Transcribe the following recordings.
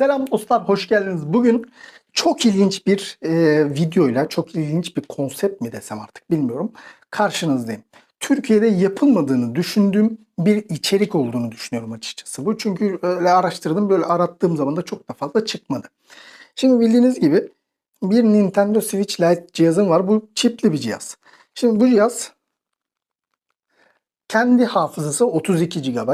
Selam dostlar, hoş geldiniz. Bugün çok ilginç bir e, videoyla, çok ilginç bir konsept mi desem artık bilmiyorum. Karşınızdayım. Türkiye'de yapılmadığını düşündüğüm bir içerik olduğunu düşünüyorum açıkçası. Bu çünkü öyle araştırdım, böyle arattığım zaman da çok da fazla çıkmadı. Şimdi bildiğiniz gibi bir Nintendo Switch Lite cihazım var. Bu çipli bir cihaz. Şimdi bu cihaz kendi hafızası 32 GB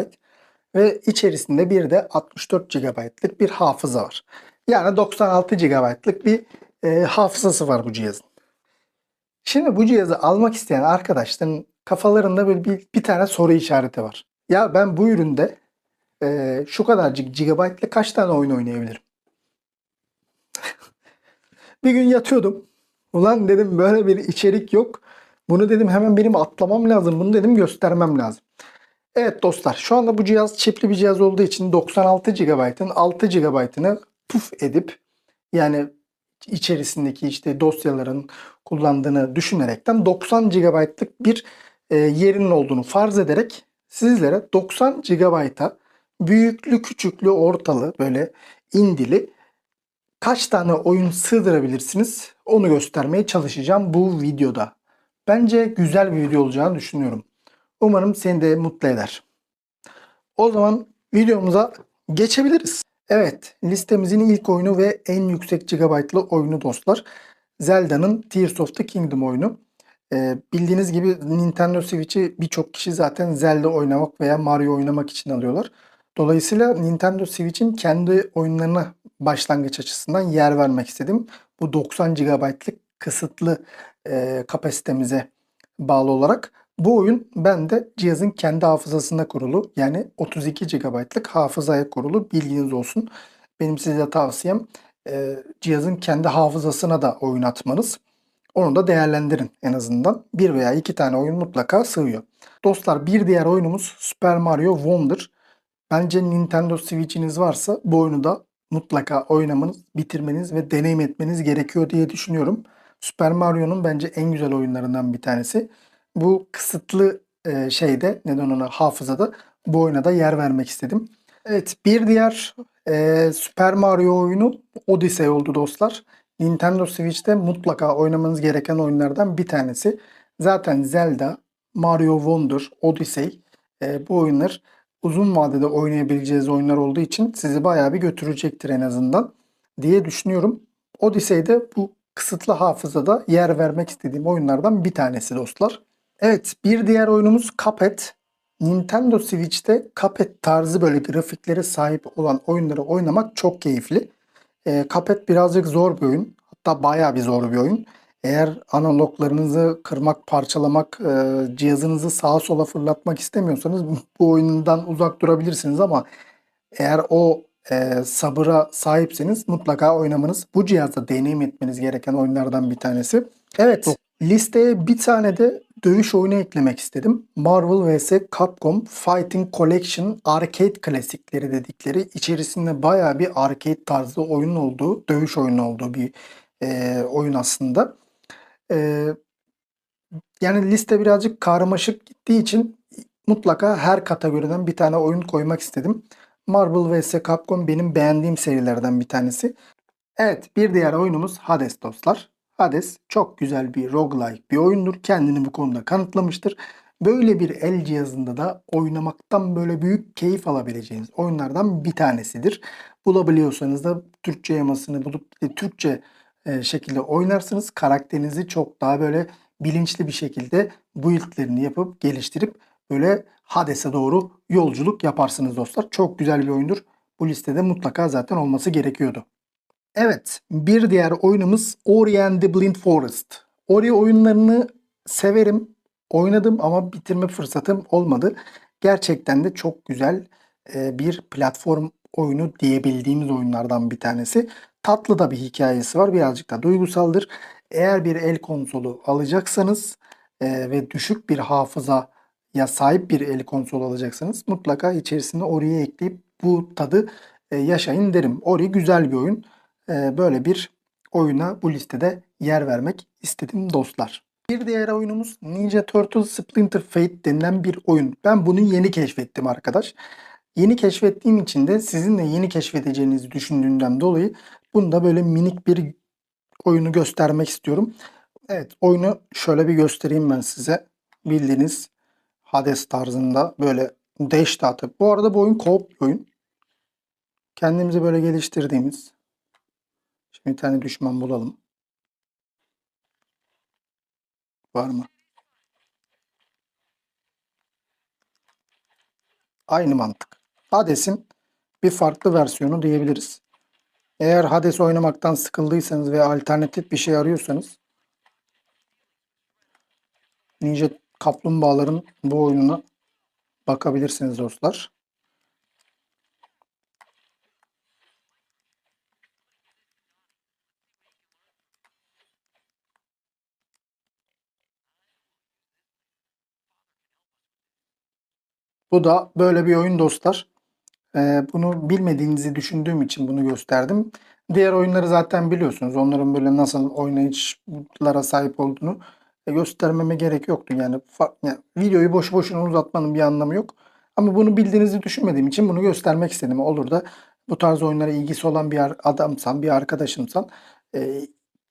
ve içerisinde bir de 64 GB'lık bir hafıza var. Yani 96 GB'lık bir e, hafızası var bu cihazın. Şimdi bu cihazı almak isteyen arkadaşların kafalarında böyle bir, bir tane soru işareti var. Ya ben bu üründe e, şu kadarcık gigabaytla kaç tane oyun oynayabilirim? bir gün yatıyordum. Ulan dedim böyle bir içerik yok. Bunu dedim hemen benim atlamam lazım. Bunu dedim göstermem lazım. Evet dostlar şu anda bu cihaz çipli bir cihaz olduğu için 96 GB'ın 6 GB'ını puf edip yani içerisindeki işte dosyaların kullandığını düşünerekten 90 GB'lık bir e, yerinin olduğunu farz ederek sizlere 90 GB'a büyüklü küçüklü ortalı böyle indili kaç tane oyun sığdırabilirsiniz onu göstermeye çalışacağım bu videoda. Bence güzel bir video olacağını düşünüyorum. Umarım seni de mutlu eder. O zaman videomuza geçebiliriz. Evet listemizin ilk oyunu ve en yüksek gigabaytlı oyunu dostlar. Zelda'nın Tears of the Kingdom oyunu. Ee, bildiğiniz gibi Nintendo Switch'i birçok kişi zaten Zelda oynamak veya Mario oynamak için alıyorlar. Dolayısıyla Nintendo Switch'in kendi oyunlarına başlangıç açısından yer vermek istedim. Bu 90 GB'lık kısıtlı e, kapasitemize bağlı olarak bu oyun bende cihazın kendi hafızasında kurulu. Yani 32 GB'lık hafızaya kurulu. Bilginiz olsun. Benim size tavsiyem e, cihazın kendi hafızasına da oyun atmanız. Onu da değerlendirin en azından. Bir veya iki tane oyun mutlaka sığıyor. Dostlar bir diğer oyunumuz Super Mario Wonder. Bence Nintendo Switch'iniz varsa bu oyunu da mutlaka oynamanız, bitirmeniz ve deneyim etmeniz gerekiyor diye düşünüyorum. Super Mario'nun bence en güzel oyunlarından bir tanesi bu kısıtlı e, şeyde neden ona hafızada bu oyuna da yer vermek istedim. Evet bir diğer e, Super Mario oyunu Odyssey oldu dostlar. Nintendo Switch'te mutlaka oynamanız gereken oyunlardan bir tanesi. Zaten Zelda, Mario Wonder, Odyssey e, bu oyunlar uzun vadede oynayabileceğiniz oyunlar olduğu için sizi bayağı bir götürecektir en azından diye düşünüyorum. Odyssey'de bu kısıtlı hafızada yer vermek istediğim oyunlardan bir tanesi dostlar. Evet bir diğer oyunumuz Cuphead. Nintendo Switch'te Cuphead tarzı böyle grafiklere sahip olan oyunları oynamak çok keyifli. E, Cuphead birazcık zor bir oyun. Hatta bayağı bir zor bir oyun. Eğer analoglarınızı kırmak, parçalamak, e, cihazınızı sağa sola fırlatmak istemiyorsanız bu oyundan uzak durabilirsiniz ama eğer o e, sabıra sahipseniz mutlaka oynamanız, bu cihazda deneyim etmeniz gereken oyunlardan bir tanesi. Evet, listeye bir tane de dövüş oyunu eklemek istedim. Marvel vs Capcom Fighting Collection Arcade klasikleri dedikleri içerisinde baya bir arcade tarzı oyun olduğu, dövüş oyunu olduğu bir e, oyun aslında. E, yani liste birazcık karmaşık gittiği için mutlaka her kategoriden bir tane oyun koymak istedim. Marvel vs Capcom benim beğendiğim serilerden bir tanesi. Evet bir diğer oyunumuz Hades dostlar. Hades çok güzel bir roguelike bir oyundur. Kendini bu konuda kanıtlamıştır. Böyle bir el cihazında da oynamaktan böyle büyük keyif alabileceğiniz oyunlardan bir tanesidir. Bulabiliyorsanız da Türkçe yamasını bulup Türkçe e, şekilde oynarsınız. Karakterinizi çok daha böyle bilinçli bir şekilde build'lerini yapıp geliştirip böyle Hades'e doğru yolculuk yaparsınız dostlar. Çok güzel bir oyundur. Bu listede mutlaka zaten olması gerekiyordu. Evet, bir diğer oyunumuz Ori and the Blind Forest. Ori oyunlarını severim, oynadım ama bitirme fırsatım olmadı. Gerçekten de çok güzel e, bir platform oyunu diyebildiğimiz oyunlardan bir tanesi. Tatlı da bir hikayesi var, birazcık da duygusaldır. Eğer bir el konsolu alacaksanız e, ve düşük bir hafıza ya sahip bir el konsolu alacaksanız mutlaka içerisine Ori'yi ekleyip bu tadı e, yaşayın derim. Ori güzel bir oyun. Ee, böyle bir oyuna bu listede yer vermek istedim dostlar. Bir diğer oyunumuz Ninja Turtles Splinter Fate denilen bir oyun. Ben bunu yeni keşfettim arkadaş. Yeni keşfettiğim için de sizin de yeni keşfedeceğinizi düşündüğümden dolayı bunu da böyle minik bir oyunu göstermek istiyorum. Evet oyunu şöyle bir göstereyim ben size. Bildiğiniz Hades tarzında böyle dash de atıp. Bu arada bu oyun co-op oyun. Kendimizi böyle geliştirdiğimiz. Bir tane düşman bulalım. Var mı? Aynı mantık. Hades'in bir farklı versiyonu diyebiliriz. Eğer Hades oynamaktan sıkıldıysanız ve alternatif bir şey arıyorsanız Ninja Kaplumbağaların bu oyununa bakabilirsiniz dostlar. Bu da böyle bir oyun dostlar. Ee, bunu bilmediğinizi düşündüğüm için bunu gösterdim. Diğer oyunları zaten biliyorsunuz. Onların böyle nasıl oynayışlara sahip olduğunu e, göstermeme gerek yoktu. Yani, yani videoyu boş boşuna uzatmanın bir anlamı yok. Ama bunu bildiğinizi düşünmediğim için bunu göstermek istedim. Olur da bu tarz oyunlara ilgisi olan bir adamsan, bir arkadaşımsan e,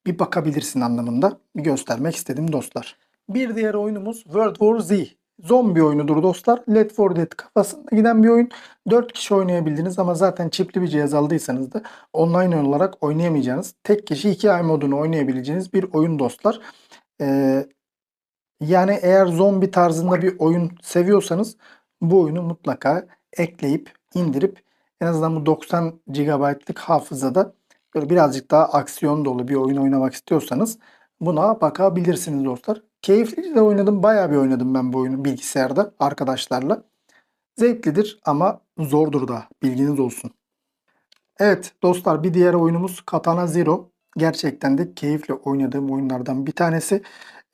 bir bakabilirsin anlamında göstermek istedim dostlar. Bir diğer oyunumuz World War Z. Zombi oyunudur dostlar. Left 4 Dead kafasında giden bir oyun. 4 kişi oynayabildiniz ama zaten çipli bir cihaz aldıysanız da online olarak oynayamayacağınız, tek kişi hikaye modunu oynayabileceğiniz bir oyun dostlar. Ee, yani eğer zombi tarzında bir oyun seviyorsanız bu oyunu mutlaka ekleyip indirip en azından bu 90 GB'lık hafızada böyle birazcık daha aksiyon dolu bir oyun oynamak istiyorsanız buna bakabilirsiniz dostlar. Keyifli de oynadım. Bayağı bir oynadım ben bu oyunu bilgisayarda arkadaşlarla. Zevklidir ama zordur da bilginiz olsun. Evet dostlar bir diğer oyunumuz Katana Zero. Gerçekten de keyifle oynadığım oyunlardan bir tanesi.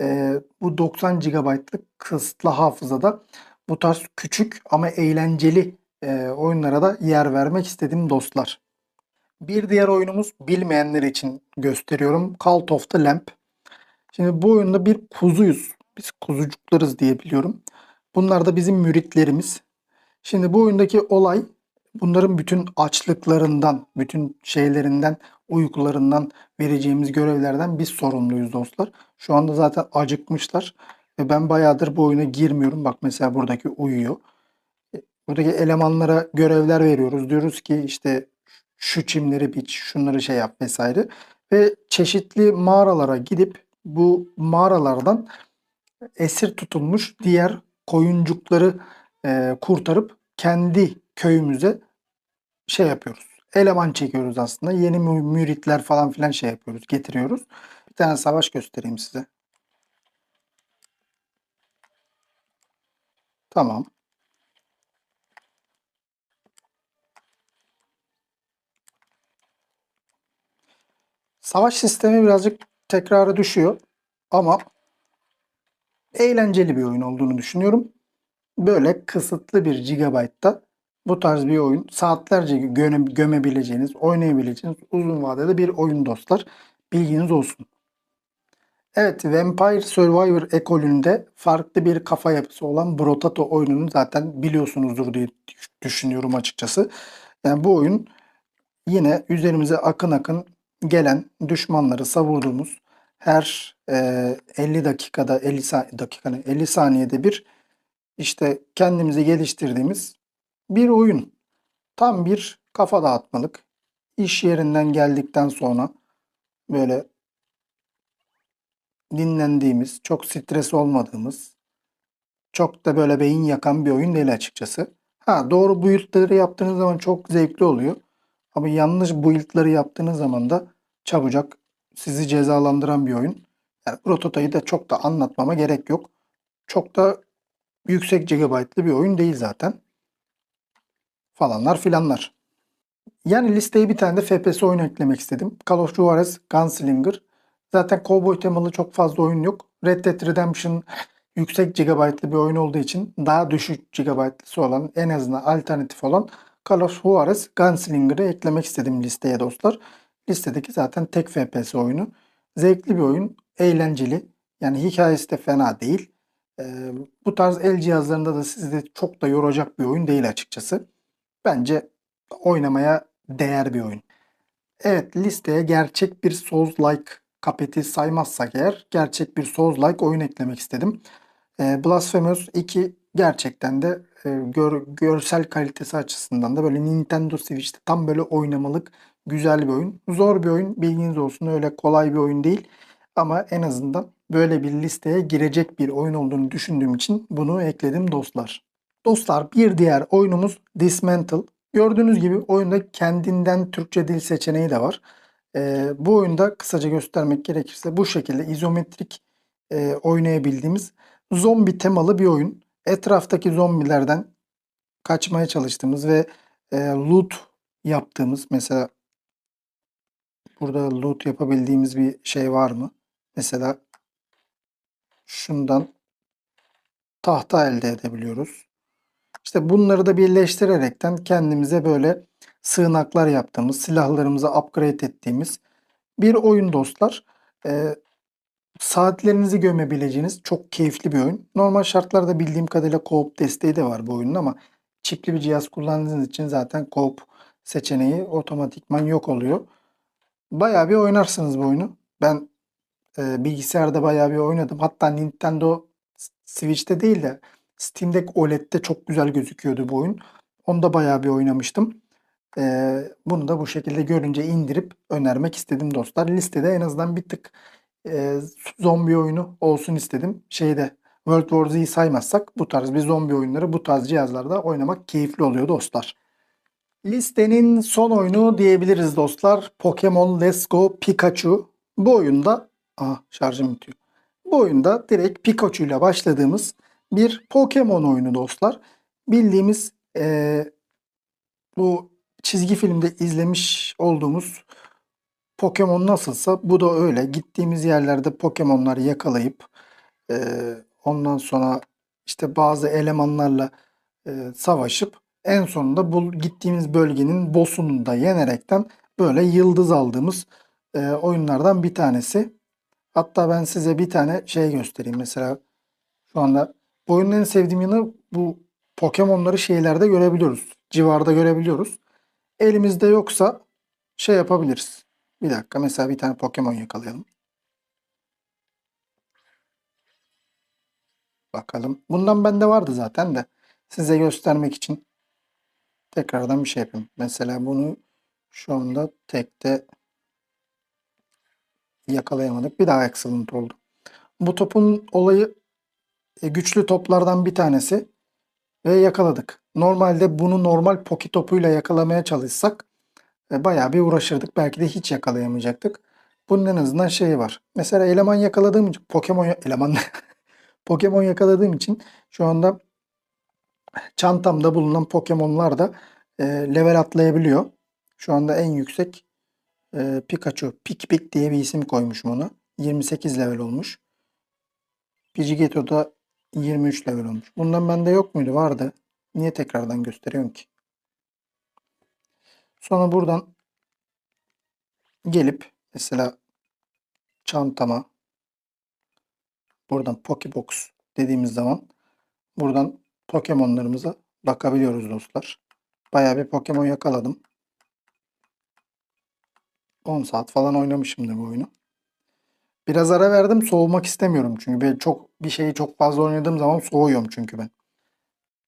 Ee, bu 90 GB'lık kısıtlı hafızada bu tarz küçük ama eğlenceli e, oyunlara da yer vermek istedim dostlar. Bir diğer oyunumuz bilmeyenler için gösteriyorum. Cult of the Lamp. Şimdi bu oyunda bir kuzuyuz. Biz kuzucuklarız diye biliyorum. Bunlar da bizim müritlerimiz. Şimdi bu oyundaki olay bunların bütün açlıklarından, bütün şeylerinden, uykularından vereceğimiz görevlerden biz sorumluyuz dostlar. Şu anda zaten acıkmışlar. Ve ben bayağıdır bu oyuna girmiyorum. Bak mesela buradaki uyuyor. E, buradaki elemanlara görevler veriyoruz. Diyoruz ki işte şu çimleri biç, şunları şey yap vesaire. Ve çeşitli mağaralara gidip bu mağaralardan esir tutulmuş diğer koyuncukları e, kurtarıp kendi köyümüze şey yapıyoruz. Eleman çekiyoruz aslında. Yeni müritler falan filan şey yapıyoruz, getiriyoruz. Bir tane savaş göstereyim size. Tamam. Savaş sistemi birazcık tekrara düşüyor. Ama eğlenceli bir oyun olduğunu düşünüyorum. Böyle kısıtlı bir gigabaytta bu tarz bir oyun saatlerce göme, gömebileceğiniz, oynayabileceğiniz uzun vadede bir oyun dostlar. Bilginiz olsun. Evet, Vampire Survivor ekolünde farklı bir kafa yapısı olan Brotato oyununu zaten biliyorsunuzdur diye düşünüyorum açıkçası. Yani bu oyun yine üzerimize akın akın gelen düşmanları savurduğumuz her e, 50 dakikada 50 dakikanın 50 saniyede bir işte kendimizi geliştirdiğimiz bir oyun. Tam bir kafa dağıtmalık. İş yerinden geldikten sonra böyle dinlendiğimiz, çok stres olmadığımız, çok da böyle beyin yakan bir oyun değil açıkçası. Ha doğru build'leri yaptığınız zaman çok zevkli oluyor. Ama yanlış build'ları yaptığınız zaman da çabucak sizi cezalandıran bir oyun. Yani Protota'yı da çok da anlatmama gerek yok. Çok da yüksek gigabaytlı bir oyun değil zaten. Falanlar filanlar. Yani listeye bir tane de FPS oyun eklemek istedim. Call of Juarez Gunslinger. Zaten cowboy temalı çok fazla oyun yok. Red Dead Redemption yüksek gigabaytlı bir oyun olduğu için daha düşük gigabaytlısı olan en azından alternatif olan Call of Juarez Gunslinger'ı eklemek istedim listeye dostlar. Listedeki zaten tek FPS oyunu. Zevkli bir oyun, eğlenceli. Yani hikayesi de fena değil. Ee, bu tarz el cihazlarında da sizi de çok da yoracak bir oyun değil açıkçası. Bence oynamaya değer bir oyun. Evet listeye gerçek bir Souls-like kapeti saymazsak eğer gerçek bir Souls-like oyun eklemek istedim. E, Blasphemous 2 gerçekten de e, gör- görsel kalitesi açısından da böyle Nintendo Switch'te tam böyle oynamalık güzel bir oyun. Zor bir oyun bilginiz olsun öyle kolay bir oyun değil. Ama en azından böyle bir listeye girecek bir oyun olduğunu düşündüğüm için bunu ekledim dostlar. Dostlar bir diğer oyunumuz Dismantle. Gördüğünüz gibi oyunda kendinden Türkçe dil seçeneği de var. Ee, bu oyunda kısaca göstermek gerekirse bu şekilde izometrik e, oynayabildiğimiz zombi temalı bir oyun. Etraftaki zombilerden kaçmaya çalıştığımız ve e, loot yaptığımız mesela burada loot yapabildiğimiz bir şey var mı? Mesela şundan tahta elde edebiliyoruz. İşte bunları da birleştirerekten kendimize böyle sığınaklar yaptığımız, silahlarımızı upgrade ettiğimiz bir oyun dostlar. Ee, saatlerinizi gömebileceğiniz çok keyifli bir oyun. Normal şartlarda bildiğim kadarıyla co-op desteği de var bu oyunun ama çipli bir cihaz kullandığınız için zaten co-op seçeneği otomatikman yok oluyor. Bayağı bir oynarsınız bu oyunu. Ben e, bilgisayarda bayağı bir oynadım. Hatta Nintendo Switch'te değil de Steam'deki OLED'de çok güzel gözüküyordu bu oyun. Onda bayağı bir oynamıştım. Ee, bunu da bu şekilde görünce indirip önermek istedim dostlar. Listede en azından bir tık e, zombi oyunu olsun istedim. Şeyde World War Z'yi saymazsak bu tarz bir zombi oyunları bu tarz cihazlarda oynamak keyifli oluyor dostlar. Listenin son oyunu diyebiliriz dostlar. Pokemon Let's Go Pikachu. Bu oyunda Aha şarjım bitiyor. Bu oyunda direkt Pikachu ile başladığımız bir Pokemon oyunu dostlar. Bildiğimiz eee, bu çizgi filmde izlemiş olduğumuz Pokemon nasılsa bu da öyle. Gittiğimiz yerlerde Pokemon'ları yakalayıp eee, ondan sonra işte bazı elemanlarla eee, savaşıp en sonunda bu gittiğimiz bölgenin boss'unu da yenerekten böyle yıldız aldığımız eee, oyunlardan bir tanesi. Hatta ben size bir tane şey göstereyim. Mesela şu anda bu oyunun en sevdiğim yanı bu Pokemon'ları şeylerde görebiliyoruz. Civarda görebiliyoruz. Elimizde yoksa şey yapabiliriz. Bir dakika mesela bir tane Pokemon yakalayalım. Bakalım. Bundan bende vardı zaten de size göstermek için tekrardan bir şey yapayım. Mesela bunu şu anda tekte yakalayamadık. Bir daha excellent oldu. Bu topun olayı e, güçlü toplardan bir tanesi ve yakaladık. Normalde bunu normal poki topuyla yakalamaya çalışsak e, bayağı bir uğraşırdık. Belki de hiç yakalayamayacaktık. Bunun en azından şeyi var. Mesela eleman yakaladığım için Pokemon eleman Pokemon yakaladığım için şu anda çantamda bulunan Pokemon'lar da e, level atlayabiliyor. Şu anda en yüksek e, Pikachu, Pik Pik diye bir isim koymuşum ona. 28 level olmuş. Pidgeotto da 23 level olmuş. Bundan bende yok muydu? Vardı. Niye tekrardan gösteriyorum ki? Sonra buradan gelip mesela çantama buradan Pokebox dediğimiz zaman buradan Pokemon'larımıza bakabiliyoruz dostlar. Bayağı bir Pokemon yakaladım. 10 saat falan oynamışımdır bu oyunu. Biraz ara verdim soğumak istemiyorum çünkü ben çok bir şeyi çok fazla oynadığım zaman soğuyorum çünkü ben.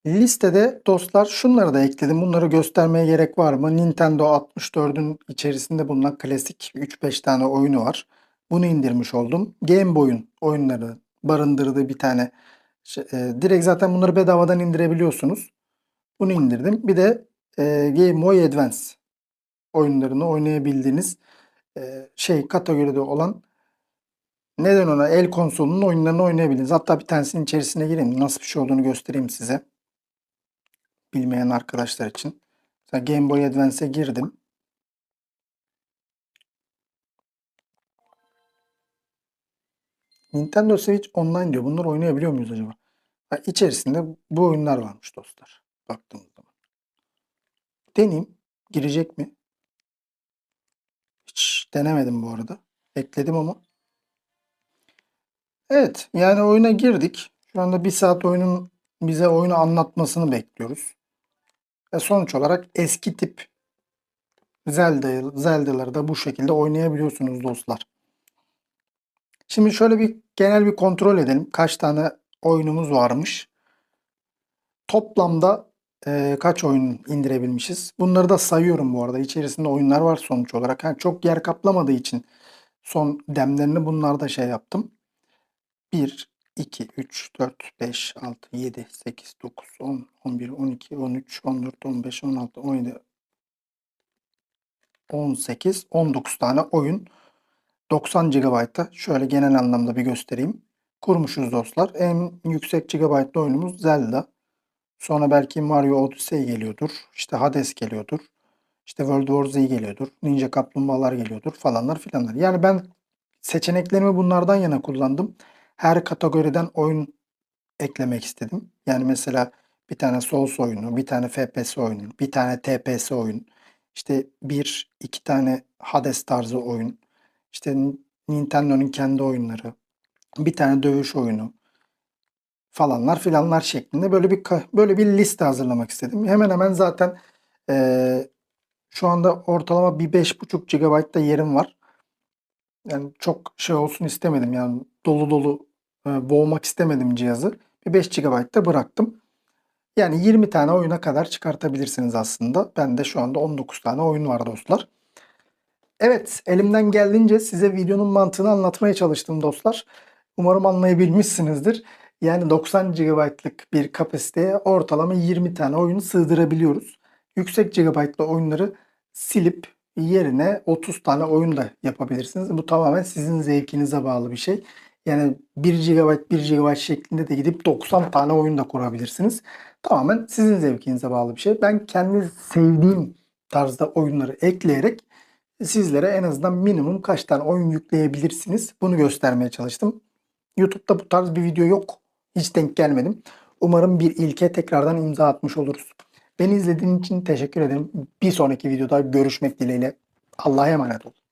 Listede dostlar şunları da ekledim. Bunları göstermeye gerek var mı? Nintendo 64'ün içerisinde bulunan klasik 3-5 tane oyunu var. Bunu indirmiş oldum. Game Boy'un oyunları barındırdığı bir tane e, direkt zaten bunları bedavadan indirebiliyorsunuz. Bunu indirdim. Bir de e, Game Boy Advance oyunlarını oynayabildiğiniz e, şey kategoride olan neden ona el konsolunun oyunlarını oynayabildiniz. Hatta bir tanesinin içerisine gireyim. Nasıl bir şey olduğunu göstereyim size. Bilmeyen arkadaşlar için. Mesela Game Boy Advance'e girdim. Nintendo Switch Online diyor. Bunları oynayabiliyor muyuz acaba? Ha, içerisinde bu oyunlar varmış dostlar. Baktığımız zaman. Deneyeyim. Girecek mi? Hiç denemedim bu arada. Ekledim ama. Evet. Yani oyuna girdik. Şu anda bir saat oyunun bize oyunu anlatmasını bekliyoruz. Ve sonuç olarak eski tip Zelda, Zelda'ları da bu şekilde oynayabiliyorsunuz dostlar. Şimdi şöyle bir genel bir kontrol edelim. Kaç tane oyunumuz varmış. Toplamda e, kaç oyun indirebilmişiz? Bunları da sayıyorum bu arada. İçerisinde oyunlar var sonuç olarak. Yani çok yer kaplamadığı için son demlerini bunlarda şey yaptım. 1, 2, 3, 4, 5, 6, 7, 8, 9, 10, 11, 12, 13, 14, 15, 16, 17, 18, 19 tane oyun 90 GB'da şöyle genel anlamda bir göstereyim. Kurmuşuz dostlar. En yüksek GB'lı oyunumuz Zelda. Sonra belki Mario Odyssey geliyordur. İşte Hades geliyordur. İşte World War Z geliyordur. Ninja Kaplumbağalar geliyordur falanlar filanlar. Yani ben seçeneklerimi bunlardan yana kullandım. Her kategoriden oyun eklemek istedim. Yani mesela bir tane Souls oyunu, bir tane FPS oyunu, bir tane TPS oyun, işte bir iki tane Hades tarzı oyun, işte Nintendo'nun kendi oyunları, bir tane dövüş oyunu falanlar filanlar şeklinde böyle bir böyle bir liste hazırlamak istedim. Hemen hemen zaten eee, şu anda ortalama bir 5,5 GB'da yerim var. Yani çok şey olsun istemedim yani dolu dolu e, boğmak istemedim cihazı. Bir 5 GB'da bıraktım. Yani 20 tane oyuna kadar çıkartabilirsiniz aslında. Bende şu anda 19 tane oyun var dostlar. Evet, elimden geldiğince size videonun mantığını anlatmaya çalıştım dostlar. Umarım anlayabilmişsinizdir. Yani 90 GB'lık bir kapasiteye ortalama 20 tane oyunu sığdırabiliyoruz. Yüksek GB'lı oyunları silip yerine 30 tane oyun da yapabilirsiniz. Bu tamamen sizin zevkinize bağlı bir şey. Yani 1 GB 1 GB şeklinde de gidip 90 tane oyun da kurabilirsiniz. Tamamen sizin zevkinize bağlı bir şey. Ben kendi sevdiğim tarzda oyunları ekleyerek sizlere en azından minimum kaç tane oyun yükleyebilirsiniz bunu göstermeye çalıştım. YouTube'da bu tarz bir video yok. Hiç denk gelmedim. Umarım bir ilke tekrardan imza atmış oluruz. Beni izlediğin için teşekkür ederim. Bir sonraki videoda görüşmek dileğiyle. Allah'a emanet olun.